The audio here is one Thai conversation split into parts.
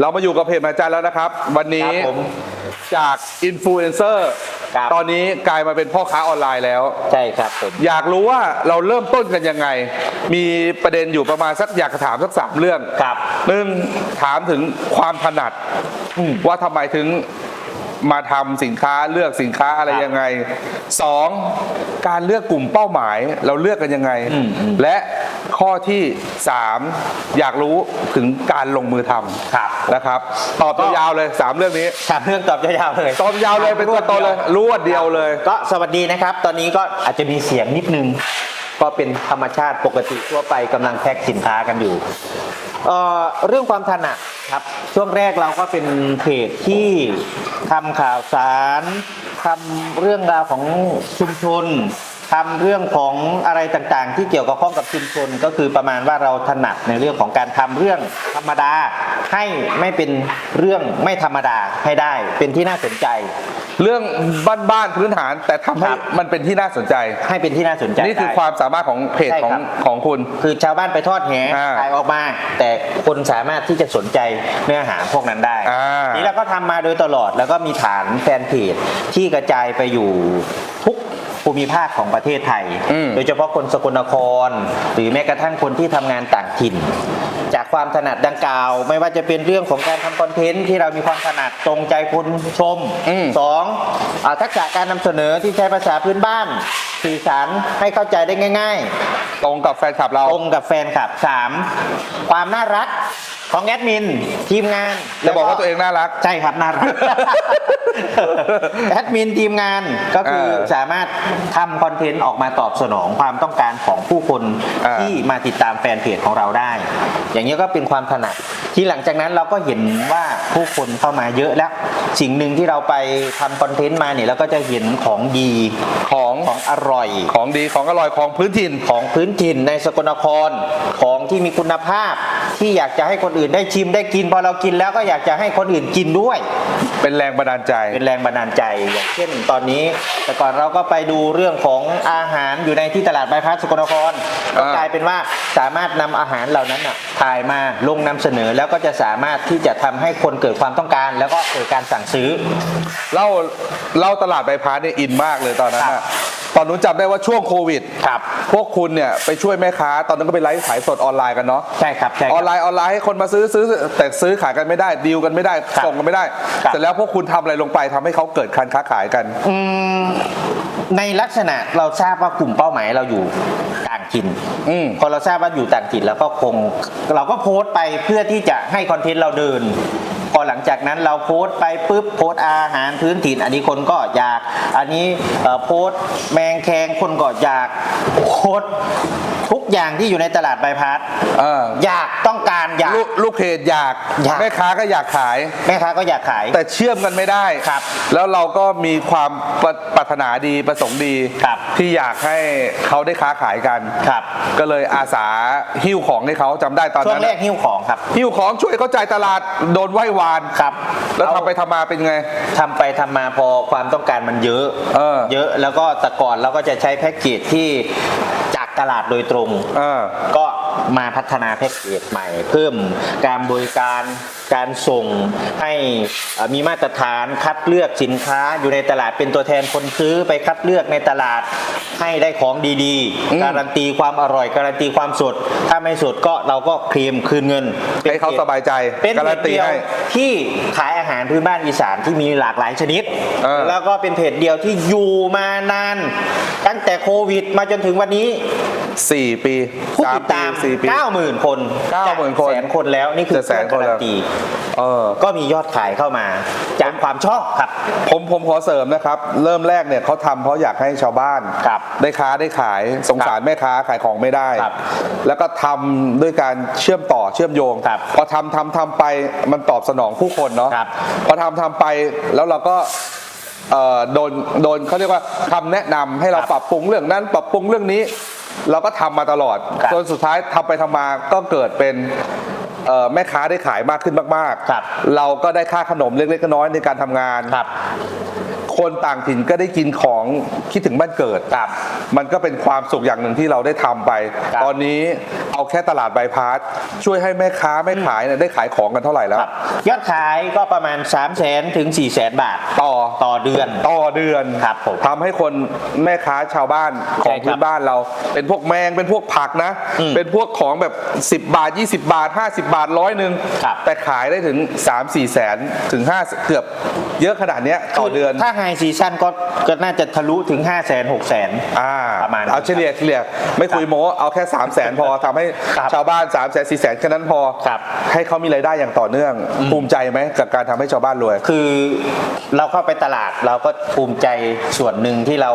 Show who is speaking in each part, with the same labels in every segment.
Speaker 1: เรามาอยู่กับเพจแม่จันแล้วนะครับ วันนี้
Speaker 2: ครับผม
Speaker 1: จากอินฟลูเอนเซอร์
Speaker 2: ครับ
Speaker 1: ตอนนี้กลายมาเป็นพ่อค้าออนไลน์แล้ว
Speaker 2: ใช่ครับผม
Speaker 1: อยากรู้ว่าเราเริ่มต้นกันยังไง มีประเด็นอยู่ประมาณสักอยากจะถามสักสามเรื่อง
Speaker 2: ครับ
Speaker 1: หนึ่งถามถึงความถนัด
Speaker 2: อืม
Speaker 1: ว่าทำไมถึง มาทำสินค้าเลือกสินค้าอะไร
Speaker 2: ครับ
Speaker 1: ยังไงสองการเลือกกลุ่มเป้าหมายเราเลือกกันยังไง
Speaker 2: อืมอืม
Speaker 1: และข้อที่สามอยากรู้ถึงการลงมือท
Speaker 2: ครับำ
Speaker 1: นะครับตอบยาวๆเลยสามเรื่องนี้
Speaker 2: ถามเรื่องตอบยาวๆเลย
Speaker 1: ตอบยาวเลยเป็นตัวตนเลยรวดเดียวเลย
Speaker 2: ก็สวัสดีนะครับ ตอนนี้ก็อาจจะมีเสียงนิดนึง ก็เป็นธรรมชาติปกติทั่วไปกำลังแพ็คสินค้ากันอยู่เอ่อเรื่องความถนัด ครับ ช่วงแรกเราก็เป็นเพจที่ทำข่าวสารทำเรื่องราวของชุมชนทำเรื่องของอะไรต่างๆ ที่เกี่ยวกับข้องกับชุมชนก็คือประมาณว่าเราถนัดในเรื่องของการทำเรื่องธรรมดา ให้ไม่เป็นเรื่องไม่ธรรมดาให้ได้ เป็นที่น่าสนใจ
Speaker 1: เรื่องบ้านๆพื้นฐานแต่ทำให้
Speaker 2: ครับ
Speaker 1: มันเป็นที่น่าสนใจ
Speaker 2: ให้เป็นที่น่าสนใจ
Speaker 1: นี่คือ
Speaker 2: ได้
Speaker 1: ความสามารถของเพจ
Speaker 2: ใช่
Speaker 1: ของ
Speaker 2: ครับ
Speaker 1: ของคุณ
Speaker 2: คือชาวบ้านไปทอดแห
Speaker 1: อ่า
Speaker 2: ถ่ายออกมา แต่คนสามารถที่จะสนใจเนื้อหาพวกนั้นได้
Speaker 1: อ่านี่
Speaker 2: นี่เราก็ทำมาโดยตลอดแล้วก็มีฐานแฟนเพจที่กระจายไปอยู่ทุกภูมิภาคของประเทศไทย
Speaker 1: อืม
Speaker 2: โดยเฉพาะคนสกลนคร หรือแม้กระทั่งคนที่ทำงานต่างถิ่น จากความถนัดดังกล่าว ไม่ว่าจะเป็นเรื่องของการทำคอนเทนต์ที่เรามีความถนัดตรงใจคนชม
Speaker 1: อืม
Speaker 2: สองอาทักษะการนำเสนอที่ใช้ภาษาพื้นบ้าน สื่อสารให้เข้าใจได้ง่าย ๆ
Speaker 1: ตรงกับแฟนคลับเรา
Speaker 2: ตรงกับแฟนคลับ 3. ความน่ารัก ของแอดมิน ทีมงาน
Speaker 1: จะบอกว่าตัวเองน่ารัก
Speaker 2: ใช่ครับน่ารัก แอดมินทีมงานก็คือ
Speaker 1: เออ
Speaker 2: สามารถทำคอนเทนต์ออกมาตอบสนองความต้องการของผู้คน
Speaker 1: เออ
Speaker 2: ที่มาติดตามแฟนเพจของเราได้ อย่างนี้ยก็เป็นความถนัดที่หลังจากนั้นเราก็เห็นว่าผู้คนเข้ามาเยอะแล้ว สิ่งหนึ่งที่เราไปทำคอนเทนต์มาเนี่ยเราก็จะเห็นของดี
Speaker 1: ของ
Speaker 2: ของอร่อย
Speaker 1: ของดีของอร่อยของพื้นถิ่น
Speaker 2: ของพื้นถิ่นในสกลนครของที่มีคุณภาพที่อยากจะให้คนอื่นได้ชิมได้กิน พอเรากินแล้วก็อยากจะให้คนอื่นกินด้วย
Speaker 1: เป็นแรงบันดาลใจ
Speaker 2: เป็นแรงบันดาลใจอย่างเช่นตอนนี้ แต่ก่อนเราก็ไปดูเรื่องของอาหารอยู่ในที่ตลาดบายพาสสกลนครก็
Speaker 1: อ่าก
Speaker 2: ลายเป็นว่าสามารถนำอาหารเหล่านั้นน่ะถ่ายมาลงนำเสนอแล้วก็จะสามารถที่จะทำให้คนเกิดความต้องการ แล้วก็เกิดการสั่งซื้อ
Speaker 1: เล่าเล่าตลาดใบพาเนี่ยอินมากเลยตอนนั้น
Speaker 2: ครั
Speaker 1: อะ
Speaker 2: บ
Speaker 1: ตอนนู้นจำได้ว่าช่วงโควิด
Speaker 2: ครับ
Speaker 1: พวกคุณเนี่ยไปช่วยแม่ค้า ตอนนั้นก็ไปไลฟ์ขายสดออนไลน์กันเนาะ
Speaker 2: ใช่ครับใช่
Speaker 1: อ
Speaker 2: ค
Speaker 1: อ
Speaker 2: รั
Speaker 1: น
Speaker 2: บ
Speaker 1: ไลน์ออนไลน์ให้คนมาซื้อซื้อแต่ซื้อขายกันไม่ได้ดีลกันไม่ได้
Speaker 2: ครับ
Speaker 1: ส่งกันไม่ได้
Speaker 2: ครับ
Speaker 1: เสร็จแล้วพวกคุณทำอะไรลงไปทำให้เขาเกิดการค้าขายกัน
Speaker 2: อืมในลักษณะเราทราบว่ากลุ่มเป้าหมายเราอยู่ต่างถิ่น
Speaker 1: อืม
Speaker 2: พอเราทราบว่าอยู่ต่างถิ่นแล้วก็คง เราก็โพสต์ไปเพื่อที่จะให้คอนเทนต์เราเดิน พอหลังจากนั้นเราโพสต์ไปปุ๊บโพสต์อาหารพื้นถิ่น อันนี้คนก็อยาก อันนี้เอ่อโพสต์แมงแคงคนก็อยากโพสต์ทุกอย่างที่อยู่ในตลาดใบพัด
Speaker 1: เออ
Speaker 2: อยากต้องการอยาก
Speaker 1: ลูกลูกเพจอยาก
Speaker 2: อยาก
Speaker 1: แม่ค้าก็อยากขาย
Speaker 2: แม่ค้าก็อยากขาย
Speaker 1: แต่เชื่อมกันไม่ได้
Speaker 2: ครับ
Speaker 1: แล้วเราก็มีความปรปรารถนาดีประสงค์ดี
Speaker 2: ครับ
Speaker 1: ที่อยากให้เขาได้ค้าขายกัน
Speaker 2: ครับ
Speaker 1: ก็เลยอาสาหิ้วของให้เขาจำได้ตอน
Speaker 2: ช่ว
Speaker 1: นั้
Speaker 2: ง
Speaker 1: น
Speaker 2: แรกหิ้วของครับ
Speaker 1: หิ้วของช่วยเขาจ่ายตลาดโดนไหว้วาน
Speaker 2: ครับ
Speaker 1: แล้ว
Speaker 2: เอา
Speaker 1: ทำไปทำมาเป็นไง
Speaker 2: ทำไปทำมาพอความต้องการมันเยอะ
Speaker 1: เออ
Speaker 2: เยอะแล้วก็แต่ก่อนเราก็จะใช้แพ็กเกจที่จากตลาดโดยตรง
Speaker 1: เออ
Speaker 2: ก็ มาพัฒนาแพ็กเกจใหม่ เพิ่มการบริการการส่งให้เอ่อมีมาตรฐานคัดเลือกสินค้าอยู่ในตลาดเป็นตัวแทนคนซื้อไปคัดเลือกในตลาดให้ได้ของดี
Speaker 1: อืม
Speaker 2: ๆการันตีความอร่อย การันตีความสด ถ้าไม่สดก็เราก็เคลมคืนเงิน
Speaker 1: ให้เขาสบายใจ
Speaker 2: เป็น
Speaker 1: การันตี
Speaker 2: เพจเดียว
Speaker 1: ให้
Speaker 2: ที่ขายอาหารพื้นบ้านอีสานที่มีหลากหลายชนิด
Speaker 1: เออ
Speaker 2: แล้วก็เป็นเพจเดียวที่อยู่มานาน ตั้งแต่โควิดมาจนถึงวันนี้
Speaker 1: สี่ปี
Speaker 2: ผู้
Speaker 1: สาม
Speaker 2: ติด
Speaker 1: ปี
Speaker 2: ตาม
Speaker 1: สี่ปี
Speaker 2: 90,000 คน
Speaker 1: 90,000คน
Speaker 2: แสนคนแล้วนี่คือ
Speaker 1: จะแสนคน
Speaker 2: การั
Speaker 1: แล้ว
Speaker 2: นตี
Speaker 1: เออ
Speaker 2: ก็มียอดขายเข้ามา จากความชอบครับ
Speaker 1: ผมผมขอเสริมนะครับ เริ่มแรกเนี่ยเขาทำเพราะอยากให้ชาวบ้าน
Speaker 2: ครับ
Speaker 1: ได้ค้าได้ขายสงสารแม่ค้าขายของไม่ได้
Speaker 2: ครับ
Speaker 1: แล้วก็ทำด้วยการเชื่อมต่อเชื่อมโยง
Speaker 2: ครับ
Speaker 1: พอทำทำทำไปมันตอบสนองผู้คนเนาะ
Speaker 2: ครับ
Speaker 1: พอทำทำไปแล้วเราก็เอ่อโดนโดนเขาเรียกว่าคำแนะนำให้เรา
Speaker 2: ครับ
Speaker 1: ปรับปรุงเรื่องนั้น ปรับปรุงเรื่องนี้ เราก็ทำมาตลอด
Speaker 2: ครับ
Speaker 1: จนสุดท้ายทำไปทำมาก็เกิดเป็นเอ่อแม่ค้าได้ขายมากขึ้นมาก
Speaker 2: ครับ
Speaker 1: ๆเราก็ได้ค่าขนมเล็กๆน้อยๆในการทำงาน
Speaker 2: ครับ
Speaker 1: คนต่างถิ่นก็ได้กินของคิดถึงบ้านเกิด
Speaker 2: ครับ
Speaker 1: มันก็เป็นความสุขอย่างหนึ่งที่เราได้ทำไป
Speaker 2: ครับ
Speaker 1: ตอนนี้เอาแค่ตลาดบายพาสช่วยให้แม่ค้าแม่ขายเนี่ยได้ขายของกันเท่าไหร่แล้ว
Speaker 2: ครับยอดขายก็ประมาณ 3 0 0 0 0 0ถึง 4 0 0 0 0 0บาท
Speaker 1: ต่อ
Speaker 2: ต่อเดือน
Speaker 1: ต่อเดือน
Speaker 2: ครับผม
Speaker 1: ทำให้คนแม่ค้าชาวบ้านข
Speaker 2: ใช่
Speaker 1: อง
Speaker 2: ครับ
Speaker 1: พื้นบ้านเรา เป็นพวกแมงเป็นพวกผักนะ
Speaker 2: อืม
Speaker 1: เป็นพวกของแบบ 10 บาท 20 บาท 50 บาทร้อยหนึ่ง
Speaker 2: ครับ
Speaker 1: แต่ขายได้ถึง 3 4 แสนถึง 5 เกือบเยอะขนาดเนี้ยต่อเดือน
Speaker 2: ถ้าไฮซีซั่นก็ก็น่าจะทะลุถึง 5 0 0 0 0 0 6 0 0 0 0
Speaker 1: อ่า
Speaker 2: ประมาณ
Speaker 1: เอาเฉลี่ยเฉลี่ยไม่คุยโม้เอาแค่ 3 0 0แสนพอทำให้
Speaker 2: ครับ
Speaker 1: ชาวบ้าน 3 0 0แสน4แสนแค่นั้นพอ
Speaker 2: ครับ
Speaker 1: ให้เขามีรายได้อย่างต่อเนื่อง ภูมิใจไหมกับการทำให้ชาวบ้านรวย
Speaker 2: คือเราเข้าไปตลาดเราก็ภูมิใจส่วนหนึ่งที่เรา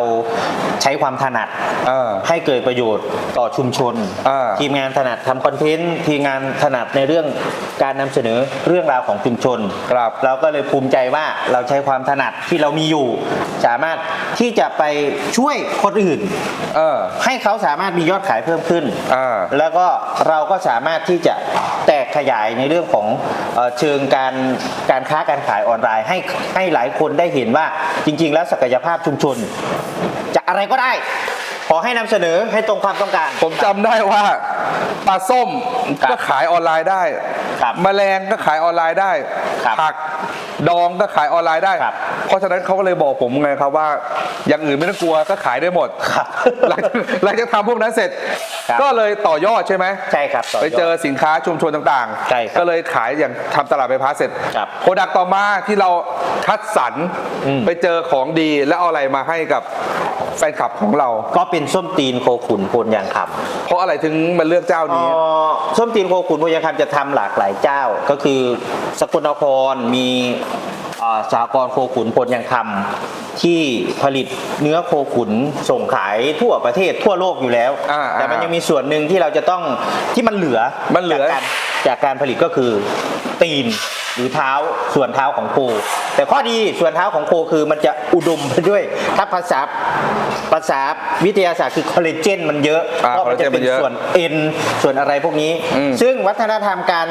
Speaker 2: ใช้ความถนัด
Speaker 1: อ่า
Speaker 2: ให้เกิดประโยชน์ต่อชุมชน
Speaker 1: อ่า
Speaker 2: ทีมงานถนัดทำคอนเทนต์ทีมงานถนัดในเรื่องการนำเสนอเรื่องราวของชุมชน
Speaker 1: ครับ
Speaker 2: เราก็เลยภูมิใจว่าเราใช้ความถนัดที่เรามีอยู่สามารถที่จะไปช่วยคนอื่น
Speaker 1: เออ
Speaker 2: ให้เขาสามารถมียอดขายเพิ่มขึ้น
Speaker 1: อ่า
Speaker 2: แล้วก็เราก็สามารถที่จะแตกขยายในเรื่องของเอ่อเชิงการการค้าการขายออนไลน์ให้ให้หลายคนได้เห็นว่าจริง ๆ แล้วศักยภาพชุมชน จะอะไรก็ได้ ขอให้นำเสนอให้ตรงความต้องการ
Speaker 1: ผมจำได้ว่าปลาส้ม
Speaker 2: ครับ
Speaker 1: ก็ขายออนไลน์ได้
Speaker 2: ครับ
Speaker 1: แมลงก็ขายออนไลน์ได้
Speaker 2: ครับ
Speaker 1: ผัก ดองก็ขายออนไลน์ได้
Speaker 2: ครับ
Speaker 1: เพราะฉะนั้นเขาก็เลยบอกผมไงครับว่า อย่างอื่นไม่ต้องกลัวก็ขายได้หมด
Speaker 2: ครับ
Speaker 1: หลังหลังจากทำพวกนั้นเสร็จ
Speaker 2: ครับ
Speaker 1: ก็เลยต่อยอดใช่ไหม
Speaker 2: ใช่ครับต่ยด
Speaker 1: ไปเจอสินค้าชุมชนต่าง
Speaker 2: ใช่ครับ
Speaker 1: ก็เลยขายอย่างทำตลาดไฟฟ้าเสร็จ
Speaker 2: ครับ
Speaker 1: โปรดักต์ต่อมาที่เราคัดสรร
Speaker 2: อืม
Speaker 1: ไปเจอของดีแล้วเอาอะไรมาให้กับแฟนคลับของเรา
Speaker 2: ก็เป็นส้มตีนโคขุนโพนยางคำ
Speaker 1: เพราะอะไรถึงมาเลือกเจ้านี้
Speaker 2: เอ่อส้มตีนโคขุนพยาคำจะทำหลากหลายเจ้า ก็คือสกลนครมีเอ่อ สากรณ์โคขุนพลยังคำที่ผลิตเนื้อโคขุนส่งขายทั่วประเทศทั่วโลกอยู่แล้ว
Speaker 1: อ่า
Speaker 2: แต่มัน
Speaker 1: อ่ายั
Speaker 2: ยังมีส่วนหนึ่งที่เราจะต้องที่มันเหลือ
Speaker 1: มันเหลือ
Speaker 2: จากการจากการผลิตก็คือตีน หรือเท้าส่วนเท้าของโค แต่ข้อดีส่วนเท้าของโคคือมันจะอุดมไปด้วย ถ้าภาษาภาษาวิทยาศาสตร์คือคอลลาเจนมันเยอะ
Speaker 1: อ่า
Speaker 2: เพราะมันจะเป็น
Speaker 1: คอลลาเจนมันเยอะ
Speaker 2: ส่วนเอ็นส่วนอะไรพวกนี้
Speaker 1: อืม
Speaker 2: ซึ่งวัฒนธรรมการ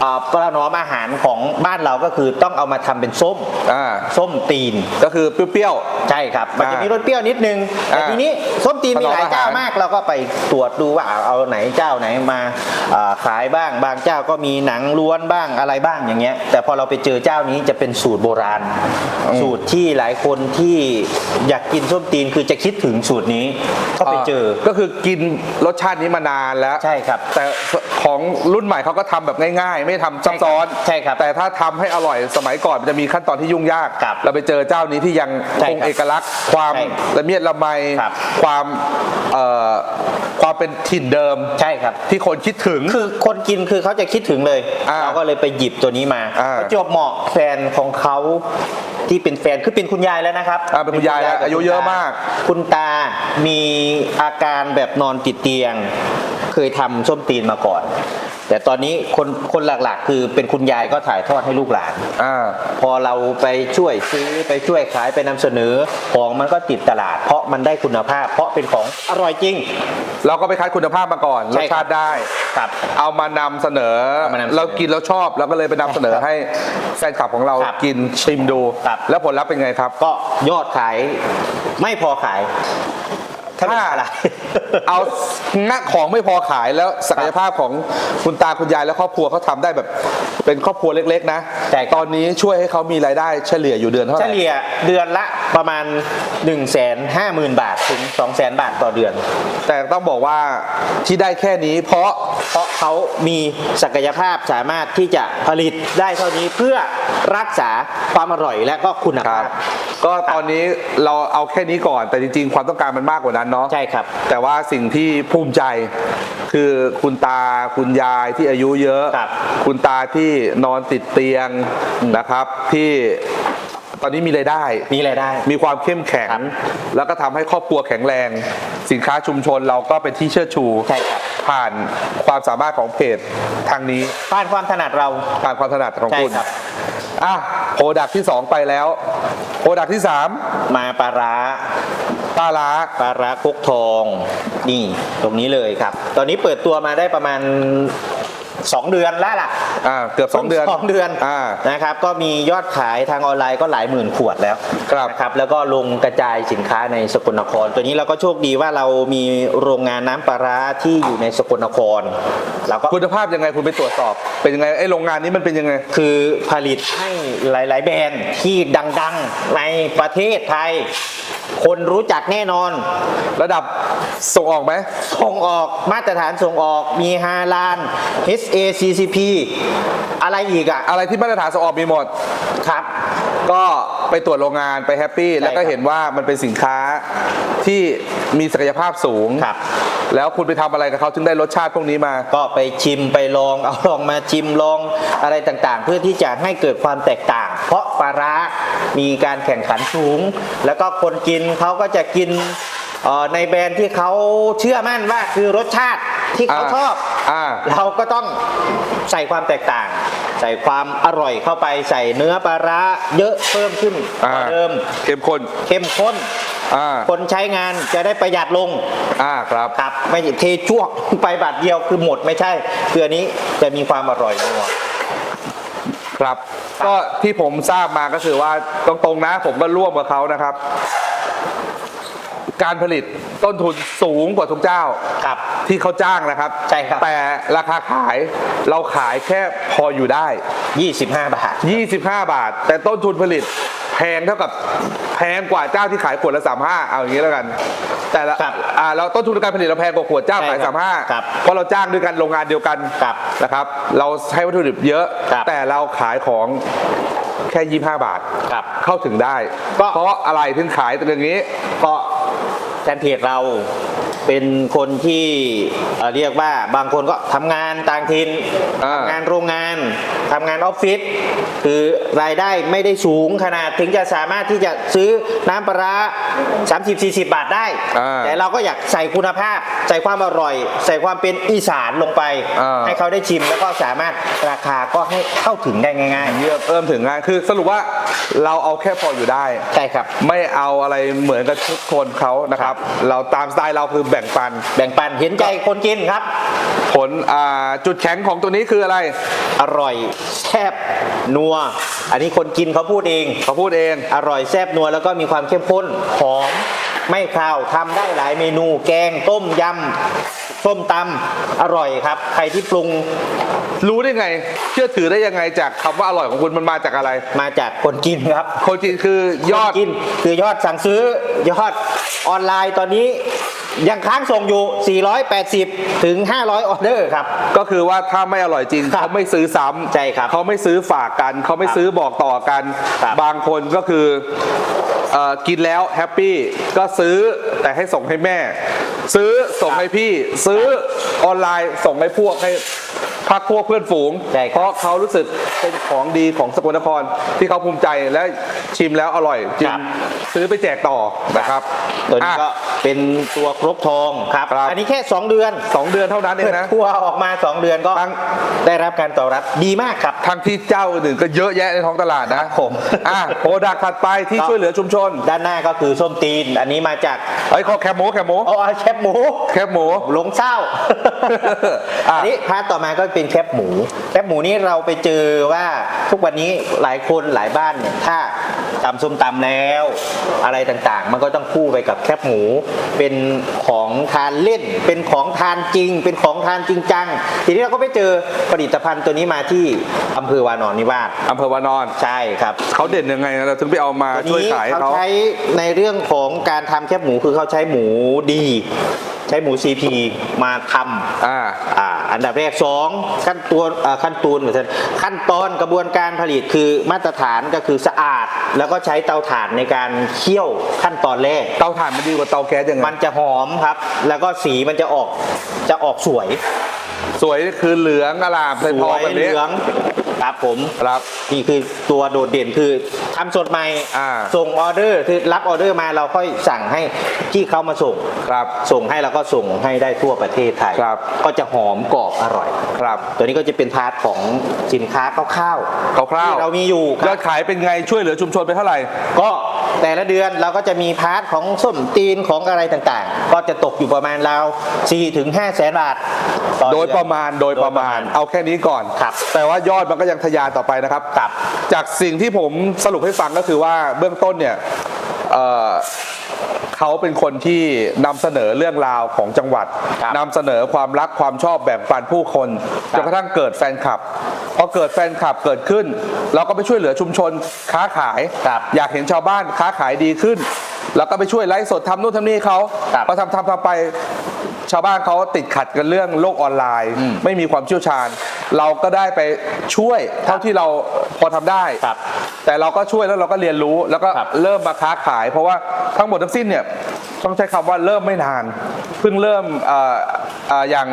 Speaker 2: เอ่อประนอมอาหารของบ้านเราก็คือต้องเอามาทำเป็นส้ม
Speaker 1: อ่า
Speaker 2: ส้มตีน
Speaker 1: ก็คือเปรี้ยว
Speaker 2: ใช่ครับ มันจะมีรสเปรี้ยวนิดนึง แต่
Speaker 1: อ่า
Speaker 2: ทีนี้ส้มตีนมีหลาย
Speaker 1: ประนอมอาหาร
Speaker 2: เจ้ามาก เราก็ไปตรวจดูว่าเอาไหนเจ้าไหนมาอ่า ขายบ้างบางเจ้าก็มีหนังล้วนบ้างอะไรบ้างอย่างเงี้ย แต่พอเราไปเจอเจ้านี้จะเป็นสูตรโบราณ สูตรที่หลายคนที่อยากกินส้มตีนคือจะคิดถึงสูตรนี้ก็
Speaker 1: ๆ
Speaker 2: ไปเจอ
Speaker 1: ก็คือกินรสชาตินี้มานานแล้ว
Speaker 2: ใช่ครับ
Speaker 1: แต่ของรุ่นใหม่เขาก็ทำแบบง่าย ๆ ไม่ทำซับซ้อน
Speaker 2: ใช่ครับ
Speaker 1: แต่ถ้าทำให้อร่อยสมัยก่อนมันจะมีขั้นตอนที่ยุ่งยาก
Speaker 2: ครับ
Speaker 1: เราไปเจอเจ้านี้ที่ยัง
Speaker 2: ใช่
Speaker 1: คง
Speaker 2: ครับ
Speaker 1: เอกลักษณ์ ความ
Speaker 2: ใช่
Speaker 1: ละเมียดละไม
Speaker 2: ครับ
Speaker 1: ความ เอ่อความเป็นถิ่นเดิม
Speaker 2: ใช่ครับ
Speaker 1: ที่คนคิดถึง
Speaker 2: คือคนกินคือเขาจะคิดถึงเลย
Speaker 1: อ่า
Speaker 2: เราก็เลยไปหยิบตัวนี้มา
Speaker 1: อ่า
Speaker 2: ประจวบเหมาะแฟนของเขาที่เป็นแฟนคือเป็นคุณยายแล้วนะครับ
Speaker 1: อ่าเป็นคุณยายแล้ว
Speaker 2: กับ
Speaker 1: อายุ
Speaker 2: คุณ
Speaker 1: เยอะ
Speaker 2: ต
Speaker 1: มาก
Speaker 2: คุณตามีอาการแบบนอนติดเตียง เคยทำส้มตีนมาก่อน แต่ตอนนี้คนคนหลักๆ คือเป็นคุณยายก็ถ่ายทอดให้ลูกหลาน
Speaker 1: อ่า
Speaker 2: พอเราไปช่วยซื้อไปช่วยขายไปนำเสนอของมันก็ติดตลาด เพราะมันได้คุณภาพ เพราะเป็นของอร่อยจริง
Speaker 1: เราก็ไปคัดคุณภาพมาก่อนร
Speaker 2: ใช่
Speaker 1: ส
Speaker 2: ครับ
Speaker 1: ชาติได้
Speaker 2: ครับ
Speaker 1: เอามานำเสนอ
Speaker 2: เอามานำเสนอ
Speaker 1: เรากินแล้วชอบเราก็เลยไปนำเสนอ
Speaker 2: ครับ
Speaker 1: ให้แฟนคลับของเรา
Speaker 2: ครับ
Speaker 1: กินชิมดู
Speaker 2: ครับ
Speaker 1: แล้วผลลัพธ์เป็นไงครับ
Speaker 2: ก็ยอดขายไม่พอขาย
Speaker 1: ถ้า
Speaker 2: อะไร
Speaker 1: เอางะของไม่พอขายแล้วศักยภาพของคุณตาคุณยายและครอบครัวเขาทำได้แบบเป็นครอบครัวเล็กๆนะ
Speaker 2: ใช่ครับ
Speaker 1: ตอนนี้ช่วยให้เขามีรายได้เฉลี่ยอยู่เดือนเท่าไห
Speaker 2: เฉ
Speaker 1: ร่
Speaker 2: ลี่ยเดือนละ ประมาณ 1 5 0 0 0 0 บาทถึง 2 0 0 0 0 0 บาทต่อเดือน
Speaker 1: แต่ต้องบอกว่าที่ได้แค่นี้เพราะ
Speaker 2: เพราะเขามีศักยภาพสามารถที่จะผลิตได้เท่านี้เพื่อรักษาความอร่อยและก็คุณ
Speaker 1: ครั
Speaker 2: ภา
Speaker 1: บ
Speaker 2: พ
Speaker 1: ก็ตอนนี้เราเอาแค่นี้ก่อน แต่จริงๆ ความต้องการมันมากกว่านั้นเนาะ
Speaker 2: ใช่ครับ
Speaker 1: แต่ว่าสิ่งที่ภูมิใจ คือคุณตาคุณยายที่อายุเยอะ
Speaker 2: ครับ
Speaker 1: คุณตาที่นอนติดเตียงนะครับ ที่ ตอนนี้มีรายได้
Speaker 2: มีรายได้
Speaker 1: มีความเข้มแข็ง
Speaker 2: ครับ
Speaker 1: แล้วก็ทำให้ครอบครัวแข็งแรง สินค้าชุมชนเราก็เป็นที่เชิดชู
Speaker 2: ใช่ครับ
Speaker 1: ผ่านความสามารถของเพจทางนี้
Speaker 2: ผ่านความถนัดเรา
Speaker 1: ผ่านความถนัดของ
Speaker 2: ใช่
Speaker 1: คุณ
Speaker 2: ครับ
Speaker 1: อะโปรดักที่ 2 ไปแล้วโปรดักที่ 3
Speaker 2: มาปลาร้า
Speaker 1: ปลาร้า
Speaker 2: ปลาร้าคกทอง นี่ ตรงนี้เลยครับ ตอนนี้เปิดตัวมาได้ประมาณ 2 เดือนแล้วล่ะ
Speaker 1: อ่าเกือบสองเดือน
Speaker 2: สองเดือน
Speaker 1: อ่า
Speaker 2: นะครับก็มียอดขายทางออนไลน์ก็หลายหมื่นขวดแล้ว
Speaker 1: ครับ
Speaker 2: นะครับ แล้วก็ลงกระจายสินค้าในสกลนคร ตัวนี้เราก็โชคดีว่าเรามีโรงงานน้ำปลาร้าที่อยู่ในสกลนครเราก็
Speaker 1: คุณภาพยังไงคุณไปตรวจสอบ เป็นยังไงไอ้โรงงานนี้มันเป็นยังไง
Speaker 2: คือผลิตให้หลาย ๆ แบรนด์ที่ดัง ๆ ในประเทศไทย คนรู้จักแน่นอน
Speaker 1: ระดับส่งออกไหม
Speaker 2: ส่งออกมาตรฐานส่งออกมีฮาลาน HACCP อะไรอีกอะ
Speaker 1: อะไรที่มาตรฐานส่งออกมีหมด
Speaker 2: ครับ
Speaker 1: ก็ไปตรวจโรงงานไปแฮปปี้แล้วก็
Speaker 2: ครับ
Speaker 1: เห็นว่ามันเป็นสินค้าที่มีศักยภาพสูง
Speaker 2: ครับ
Speaker 1: แล้วคุณไปทำอะไรกับเขาถึงได้รสชาติพวกนี้มา
Speaker 2: ก็ไปชิมไปลองเอาลองมาชิมลองอะไรต่างๆ เพื่อที่จะให้เกิดความแตกต่าง เพราะปลาร้ามีการแข่งขันสูง แล้วก็คนกินเขาก็จะกินเอ่อในแบรนด์ที่เขาเชื่อมั่นว่าคือรสชาติที่เขา
Speaker 1: อ่า
Speaker 2: ชอบ
Speaker 1: อ่า
Speaker 2: เราก็ต้องใส่ความแตกต่าง ใส่ความอร่อยเข้าไปใส่เนื้อปลาร้าเยอะเพิ่มขึ้นก
Speaker 1: อ่า
Speaker 2: ว่าเดิม
Speaker 1: เข้มข้น
Speaker 2: เข้มข้น
Speaker 1: อ่า
Speaker 2: คนใช้งานจะได้ประหยัดลง
Speaker 1: อ่าครับ
Speaker 2: ครับไม่ใช่เทจ้วกไปบาทเดียวคือหมดไม่ใช่คืออันนี้จะมีความอร่อยนัว
Speaker 1: ครับ ก็ที่ผมทราบมาก็คือว่าตรงๆนะ ผมก็ร่วมกับเขานะครับ การผลิตต้นทุนสูงกว่าทุกเจ้า
Speaker 2: ครับ
Speaker 1: ที่เขาจ้างนะครับ
Speaker 2: ใช่ครับ
Speaker 1: แต่ราคาขายเราขายแค่พออยู่ได้
Speaker 2: 25 บาท
Speaker 1: 25 บาท แต่ต้นทุนผลิตแพงเท่ากับแพงกว่าเจ้าที่ขายขวดละ35เอาอย่างนี้แล้วกัน แต่ละ
Speaker 2: ครับ
Speaker 1: อ่าเราต้นทุนการผลิตเราแพงกว่าขวดเจ้า
Speaker 2: ใช่
Speaker 1: ขาย
Speaker 2: ครับครับ
Speaker 1: 35เพราะเราจ้างด้วยกันโรงงานเดียวกัน
Speaker 2: ครับ
Speaker 1: นะครับ เราใช้วัตถุดิบเยอะ
Speaker 2: ครับ
Speaker 1: แต่เราขายของแค่ 25 บาท
Speaker 2: ครับ
Speaker 1: เข้าถึงได้
Speaker 2: ก็
Speaker 1: เพราะอะไรถึงขายแต่อย่างนี้
Speaker 2: ก็ แฟนเพจเราเป็นคนที่เอ่อเรียกว่าบางคนก็ทำงานต่างถิ่น
Speaker 1: อ่า
Speaker 2: ทำงานโรงงาน ทำงานออฟฟิศคือรายได้ไม่ได้สูงขนาดถึงจะสามารถที่จะซื้อน้ำปลาร้า30-40 บาทได้
Speaker 1: อ่า
Speaker 2: แต่เราก็อยากใส่คุณภาพ ใส่ความอร่อย ใส่ความเป็นอีสานลงไป
Speaker 1: อ่า
Speaker 2: ให้เขาได้ชิมแล้วก็สามารถราคาก็ให้เข้าถึงได้ง่าย
Speaker 1: เริ่มเริ่มถึงงานคือสรุปว่าเราเอาแค่พออยู่ได้
Speaker 2: ๆใช่ครับ
Speaker 1: ไม่เอาอะไรเหมือนกับทุกคนเขานะครับ เราตามสไตล์เราคือแบ่งปัน
Speaker 2: แบ่งปันเห็นใจคนกินครับ
Speaker 1: ผลอ่าจุดแข็งของตัวนี้คืออะไร
Speaker 2: อร่อยแซ่บนัว อันนี้คนกินเขาพูดเอง
Speaker 1: เขาพูดเอง
Speaker 2: อร่อยแซ่บนัวแล้วก็มีความเข้มข้นหอมไม่คาวทำได้หลายเมนู แกงต้มยำส้มตำอร่อยครับ ใครที่ปรุง
Speaker 1: รู้ได้ไง เชื่อถือได้ยังไงจากคำว่าอร่อยของคุณมันมาจากอะไร
Speaker 2: มาจากคนกินครับ
Speaker 1: คนจีนคือยอด
Speaker 2: คนกิน คือยอดสั่งซื้อยอดออนไลน์ตอนนี้ ยังค้างส่งอยู่ 480 ถึง 500 ออเดอร์ครับ
Speaker 1: ก็คือว่าถ้าไม่อร่อยจริง
Speaker 2: ครับ
Speaker 1: เขาไม่ซื้อซ้ำ
Speaker 2: ใช่ครับ
Speaker 1: เขาไม่ซื้อฝากกันเขาไม่
Speaker 2: ครับ
Speaker 1: ซื้อบอกต่อกัน
Speaker 2: ครับ
Speaker 1: บางคนก็คือเอ่อกินแล้วแฮปปี้ก็ซื้อแต่ให้ส่งให้แม่ ซื้อส่งให้พี่ ซื้อออนไลน์ส่งให้พวกให้พักพวกเพื่อนฝูง
Speaker 2: ใช่ครับ
Speaker 1: เพราะเขารู้สึกเป็นของดีของสกลนครที่เขาภูมิใจและชิมแล้วอร่อยจึงซื้อไปแจกต่อนะครับ
Speaker 2: ตัวนี้ก็
Speaker 1: อะ
Speaker 2: เป็นตัวครกทองครับ
Speaker 1: ครับ
Speaker 2: อันนี้แค่ 2 เดือน
Speaker 1: สองเดือนเท่านั้นเองนะ
Speaker 2: ทัวร์ออกมา 2 เดือนก็
Speaker 1: ทั้ง
Speaker 2: ได้รับการตอบรับดีมากครับ
Speaker 1: ทั้งที่เจ้าอื่นก็เยอะแยะในท้องตลาด
Speaker 2: ค
Speaker 1: นะ
Speaker 2: รับผม
Speaker 1: อะโปรดักถัดไปที่
Speaker 2: ครับ
Speaker 1: ช่วยเหลือชุมชน
Speaker 2: ด้านหน้าก็คือส้มตีน อันนี้มาจาก
Speaker 1: เฮ้ยขอแคบหมูแคบหมู
Speaker 2: อ๋อแคบหมู
Speaker 1: แคบหมู
Speaker 2: หลงเศร้า
Speaker 1: อะ
Speaker 2: อันนี้พาร์ทต่อมาก็เป็นแคบหมู แคบหมูนี่เราไปเจอว่าทุกวันนี้หลายคนหลายบ้านเนี่ยถ้า ตำส้มตำแล้ว อะไรต่างๆ มันก็ต้องคู่ไปกับแคบหมู เป็นของทานเล่น เป็นของทานจริง เป็นของทานจริงจังทีนี้เราก็ไปเจอผลิตภัณฑ์ตัวนี้มาที่อำเภอวานอนนิวาส
Speaker 1: อำเภอวานอน
Speaker 2: ใช่ครับ
Speaker 1: เขาเด่นยังไงนะเราถึงไปเอามา
Speaker 2: ตัว
Speaker 1: ช่วย
Speaker 2: นี้
Speaker 1: ขายให้
Speaker 2: เขา
Speaker 1: เขา
Speaker 2: ใช้ในเรื่องของการทำแคบหมูคือเขาใช้หมูดี ใช้หมู CP มาทำ
Speaker 1: อ่า
Speaker 2: อ่าอันดับแรกสองขั้นตอนอ่าขั้นตอนเหมือนกันขั้นตอนกระบวนการผลิตคือมาตรฐานก็คือสะอาด แล้วก็ใช้เตาถ่านในการเคี่ยวขั้นตอนแรก
Speaker 1: เตาถ่านมันดีกว่าเตาแก๊สยังไง
Speaker 2: มันจะหอมครับ แล้วก็สีมันจะออกจะออกสวย
Speaker 1: สวยคือเหลืองอลามใส่
Speaker 2: ส
Speaker 1: ทอ
Speaker 2: ว
Speaker 1: ง
Speaker 2: ย
Speaker 1: แบบ
Speaker 2: เห
Speaker 1: นี้
Speaker 2: ลือง ครับผม
Speaker 1: ครับ
Speaker 2: นี่คือตัวโดดเด่นคือทำสดใหม่
Speaker 1: อ่า
Speaker 2: ส่งออเดอร์คือรับออเดอร์มาเราค่อยสั่งให้ที่เขามาส่ง
Speaker 1: ครับ
Speaker 2: ส่งให้แล้วก็ส่งให้ได้ทั่วประเทศไทย
Speaker 1: ครับ
Speaker 2: ก็จะหอมกรอบอร่อย
Speaker 1: ครับ
Speaker 2: ตัวนี้ก็จะเป็นพาร์ทของสินค้าคร่าว
Speaker 1: คร่าวๆ
Speaker 2: ที่เรามีอยู่ค
Speaker 1: ย
Speaker 2: รั
Speaker 1: อบดขายเป็นไงช่วยเหลือชุมชนไปเท่าไหร่
Speaker 2: ก็ แต่ละเดือนเราก็จะมีพาร์ทของส้มตีนของอะไรต่างๆ ก็จะตกอยู่ประมาณราว4ถึง5แสนบาทต่อ
Speaker 1: โดย
Speaker 2: เอน
Speaker 1: ประมาณโดยประมาณ เอาแค่นี้ก่อน
Speaker 2: ครับ
Speaker 1: แต่ว่ายอดมันก็ยังทะยานต่อไปนะครับ
Speaker 2: ครับ
Speaker 1: จากสิ่งที่ผมสรุปให้ฟังก็คือว่าเบื้องต้นเนี่ยเอ่อเขาเป็นคนที่นำเสนอเรื่องราวของจังหวัด
Speaker 2: ครับ
Speaker 1: นำเสนอความรักความชอบแบ่งปันผู้คน
Speaker 2: ครั
Speaker 1: จ
Speaker 2: บ
Speaker 1: นกระทั่งเกิดแฟนคลับ พอเกิดแฟนคลับเกิดขึ้น เราก็ไปช่วยเหลือชุมชนค้าขาย
Speaker 2: ครับ
Speaker 1: อยากเห็นชาวบ้านค้าขายดีขึ้น แล้วก็ไปช่วยไลฟ์สดทำนู่นทำนี่เขา
Speaker 2: ครับ
Speaker 1: พอทำทำทำไป ชาวบ้านเขาติดขัดกันเรื่องโลกออนไลน์
Speaker 2: อืม
Speaker 1: ไม่มีความเชี่ยวชาญ เราก็ได้ไปช่วยเท่าที่เราพอทำได้
Speaker 2: ครับ
Speaker 1: แต่เราก็ช่วยแล้วเราก็เรียนรู้แล้วก็
Speaker 2: ครับ
Speaker 1: เริ่มมาค้าขาย เพราะว่าทั้งหมดทั้งสิ้นเนี่ย ต้องใช้คำว่าเริ่มไม่นาน เพิ่งเริ่มเอ่อเอ่ออย่าง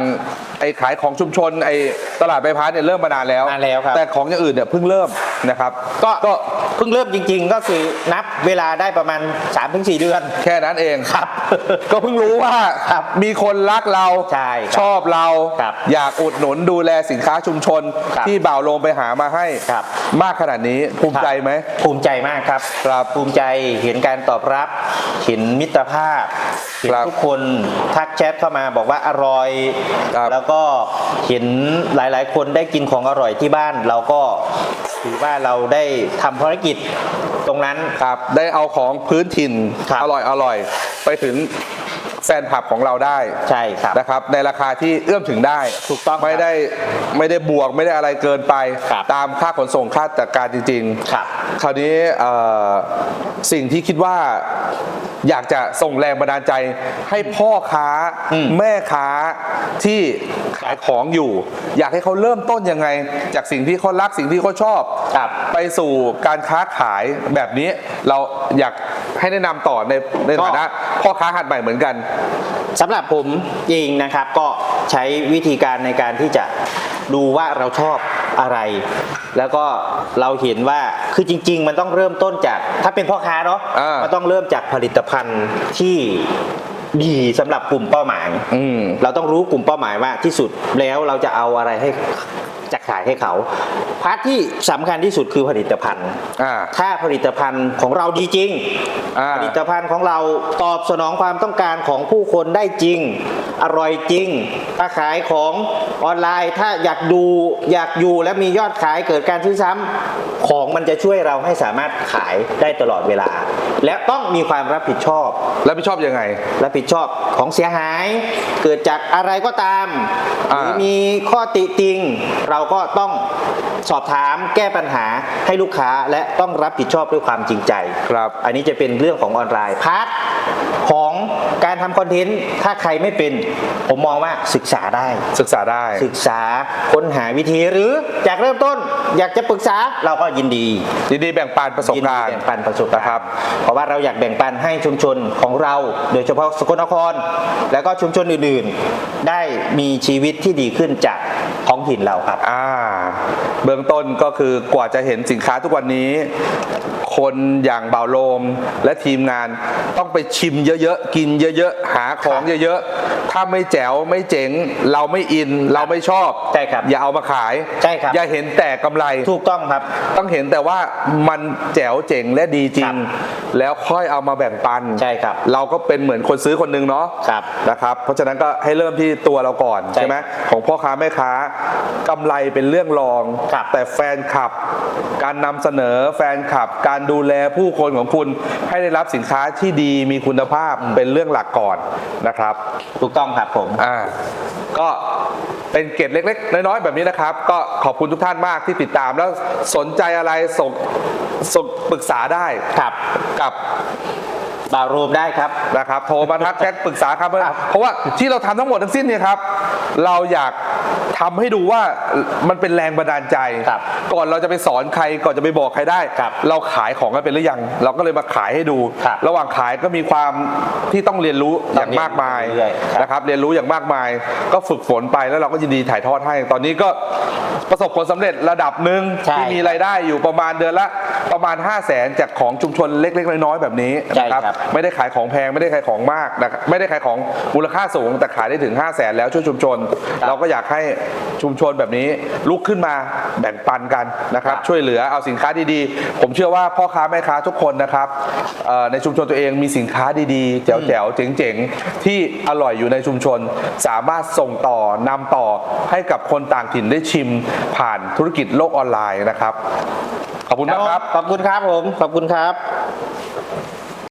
Speaker 1: ไอ้ขายของชุมชนไอ้ตลาดใบพัดเนี่ยเริ่มมานานแล้ว
Speaker 2: นานแล้วครับ
Speaker 1: แต่ของอย่างอื่นเนี่ยเพิ่งเริ่มนะครับ
Speaker 2: ก็
Speaker 1: ก็
Speaker 2: เพิ่งเริ่มจริง ๆ ก็คือนับเวลาได้ประมาณ 3-4 เดือน
Speaker 1: แค่นั้นเอง
Speaker 2: ครับ
Speaker 1: ก็เพิ่งรู้ว่า
Speaker 2: ครับ
Speaker 1: มีคนรักเรา
Speaker 2: ใช่ครับ
Speaker 1: ชอบเรา
Speaker 2: ครับ
Speaker 1: อยากอุดหนุนดูแลสินค้าชุมชน
Speaker 2: ครับ
Speaker 1: ที่บ่าวโลงไปหามาให้
Speaker 2: ครับ
Speaker 1: มากขนาดนี้ภูมิใจไหม
Speaker 2: ภูมิใจมากครับ
Speaker 1: ครับ
Speaker 2: ภูมิใจเห็นการตอบรับ เห็นมิตรภาพเห็น
Speaker 1: ครับ
Speaker 2: ทุกคนทักแชทเข้ามาบอกว่าอร่อย
Speaker 1: ครับ
Speaker 2: แล้วก็เห็นหลาย ๆ คนได้กินของอร่อยที่บ้าน เราก็ถือว่าเราได้ทำภารกิจตรงนั้น
Speaker 1: ครับได้เอาของพื้นถิ่น
Speaker 2: ครับ
Speaker 1: อร่อยอร่อยไปถึง แฟนผับของเราได้
Speaker 2: ใช่ครับ
Speaker 1: นะครับในราคาที่เอื้อมถึงได้
Speaker 2: ถูกต้องครับ
Speaker 1: ไม่ได้ไม่ได้บวกไม่ได้อะไรเกินไป
Speaker 2: ครับ
Speaker 1: ตามค่าขนส่งค่าจัดการจริงๆ
Speaker 2: ครับ
Speaker 1: คราวนี้เอ่อสิ่งที่คิดว่าอยากจะส่งแรงบันดาลใจให้พ่อค้า
Speaker 2: อืม
Speaker 1: แม่ค้าที่ขายของอยู่ อยากให้เขาเริ่มต้นยังไง จากสิ่งที่เขารักสิ่งที่เขาชอบ
Speaker 2: ครับ
Speaker 1: ไปสู่การค้าขายแบบนี้เราอยาก ให้แนะนำต่อในในฐานะพ่อค้าหัดใหม่เหมือนกัน
Speaker 2: สำหรับผมเองนะครับก็ใช้วิธีการในการที่จะดูว่าเราชอบอะไร แล้วก็เราเห็นว่าคือจริง ๆ มันต้องเริ่มต้นจากถ้าเป็นพ่อค้าเนาะ
Speaker 1: อ่ามั
Speaker 2: มันต้องเริ่มจากผลิตภัณฑ์ที่ดีสำหรับกลุ่มเป้าหมาย
Speaker 1: อืม
Speaker 2: เราต้องรู้กลุ่มเป้าหมายว่าที่สุดแล้วเราจะเอาอะไรให้ จะขายให้เขาพาร์ทที่สำคัญที่สุดคือผลิตภัณฑ์
Speaker 1: อ่า
Speaker 2: ถ้าผลิตภัณฑ์ของเราดีจริง
Speaker 1: อ่า
Speaker 2: ผลิตภัณฑ์ของเราตอบสนองความต้องการของผู้คนได้จริง อร่อยจริง ถ้าขายของออนไลน์ ถ้าอยากดูอยากอยู่และมียอดขายเกิดการซื้อซ้ำของมันจะช่วยเราให้สามารถขายได้ตลอดเวลา และต้องมีความรับผิดชอบ
Speaker 1: แล้วพี่ชอบยังไง
Speaker 2: รับผิดชอบของเสียหาย เกิดจากอะไรก็ตามห
Speaker 1: อ่า
Speaker 2: รือมีข้อติติง เราก็ต้องสอบถามแก้ปัญหาให้ลูกค้าและต้องรับผิดชอบด้วยความจริงใจ
Speaker 1: ครับ
Speaker 2: อันนี้จะเป็นเรื่องของออนไลน์พาร์ทของการทำคอนเทนต์ถ้าใครไม่เป็น ผมมองว่าศึกษาได้
Speaker 1: ศึกษาได้
Speaker 2: ศึกษาค้นหาวิธีหรือจากเริ่มต้น อยากจะปรึกษาเราก็ยินดี
Speaker 1: ดีๆแบ่งปันประสบ
Speaker 2: ยินดี
Speaker 1: การณ์
Speaker 2: แบ่งปันประสบการณ์
Speaker 1: นะครับ
Speaker 2: เพราะว่าเราอยากแบ่งปันให้ชุมชนของเรา โดยเฉพาะสกลนคร และก็ชุมชนอื่นๆ ได้มีชีวิตที่ดีขึ้นจากท้ องถิ่นเราครับ
Speaker 1: อ่า เบื้องต้นก็คือกว่าจะเห็นสินค้าทุกวันนี้ คนอย่างบ่าวโลมและทีมงานต้องไปชิมเยอะๆ กินเยอะๆ หาของเยอะๆ ถ้าไม่แจ๋วไม่เจ๋ง เราไม่อินเราไม่ชอบ
Speaker 2: ใช่ครับ
Speaker 1: อย่าเอามาขาย
Speaker 2: ใช่ครับ
Speaker 1: อย่าเห็นแต่กำไร
Speaker 2: ถูกต้องครับ
Speaker 1: ต้องเห็นแต่ว่ามันแจ๋วเจ๋งและดีจริ
Speaker 2: ครั
Speaker 1: ง
Speaker 2: บ
Speaker 1: แล้วค่อยเอามาแบ่งปัน
Speaker 2: ใช่ครับ
Speaker 1: เราก็เป็นเหมือนคนซื้อคนหนึงเนาะ
Speaker 2: ครับ
Speaker 1: นะครับ เพราะฉะนั้นก็ให้เริ่มที่ตัวเราก่อน
Speaker 2: ใช่
Speaker 1: ใช่ไหมของพ่อค้าแม่ค้ากำไรเป็นเรื่องรอง
Speaker 2: ครับ
Speaker 1: แต่แฟนคลับ การนำเสนอแฟนคลับการดูแลผู้คนของคุณให้ได้รับสินค้าที่ดีมีคุณภาพเป็นเรื่องหลักก่อนนะครับ
Speaker 2: ถูกต้องครับผม
Speaker 1: อ่าก็เป็นเกร็ดเล็ก ๆ น้อย ๆ แบบนี้นะครับ ก็ขอบคุณทุกท่านมากที่ติดตามแล้วสนใจอะไรส่งส่งปรึกษาได้
Speaker 2: ครับ
Speaker 1: กับ
Speaker 2: บ่าวรูมได้ครับ
Speaker 1: นะครับโทรมาทักแชทปรึกษาครับ
Speaker 2: ครับ
Speaker 1: เพราะว่าที่เราทำทั้งหมดทั้งสิ้นเนี่ยครับ เราอยาก ทำให้ดูว่ามันเป็นแรงบันดาลใจ
Speaker 2: ครับ
Speaker 1: ก่อนเราจะไปสอนใครก่อนจะไปบอกใครได้
Speaker 2: ครับ
Speaker 1: เราขายของกันเป็นหรือยัง เราก็เลยมาขายให้ดู
Speaker 2: ครับ
Speaker 1: ระหว่างขายก็มีความที่ต้องเรียนรู้อย่างมากมาย
Speaker 2: ต้องเรียนรู้เรื่อยๆครับ
Speaker 1: นะครับเรียนรู้อย่างมากมาย ก็ฝึกฝนไปแล้วเราก็ยินดีถ่ายทอดให้ ตอนนี้ก็ประสบผลสำเร็จระดับหนึ่ง
Speaker 2: ใช่
Speaker 1: ที่มีรายได้อยู่ประมาณเดือนละประมาณ 5 0 0แสนจากของชุมชนเล็ก ๆ น้อยๆแบบนี้
Speaker 2: ใช่
Speaker 1: นะครับไม่ได้ขายของแพงไม่ได้ขายของมากนะครับไม่ได้ขายของมูลค่าสูง แต่ขายได้ถึง 5 0 0แสนแล้วช่วยชุมชน เราก็อยากให้ชุมชนแบบนี้ลุกขึ้นมาแบ่งปันกันนะครับ
Speaker 2: ครับ
Speaker 1: ช่วยเหลือเอาสินค้าดีๆ ผมเชื่อว่าพ่อค้าแม่ค้าทุกคนนะครับเอ่อในชุมชนตัวเองมีสินค้าดีๆ แจ๋วๆเจ๋งๆ ที่อร่อยอยู่ในชุมชน สามารถส่งต่อนำต่อให้กับคนต่างถิ่นได้ชิมผ่านธุรกิจโลกออนไลน์นะครับ ขอบคุณมากครับ
Speaker 2: ขอบคุณครับผม ขอบคุณครับ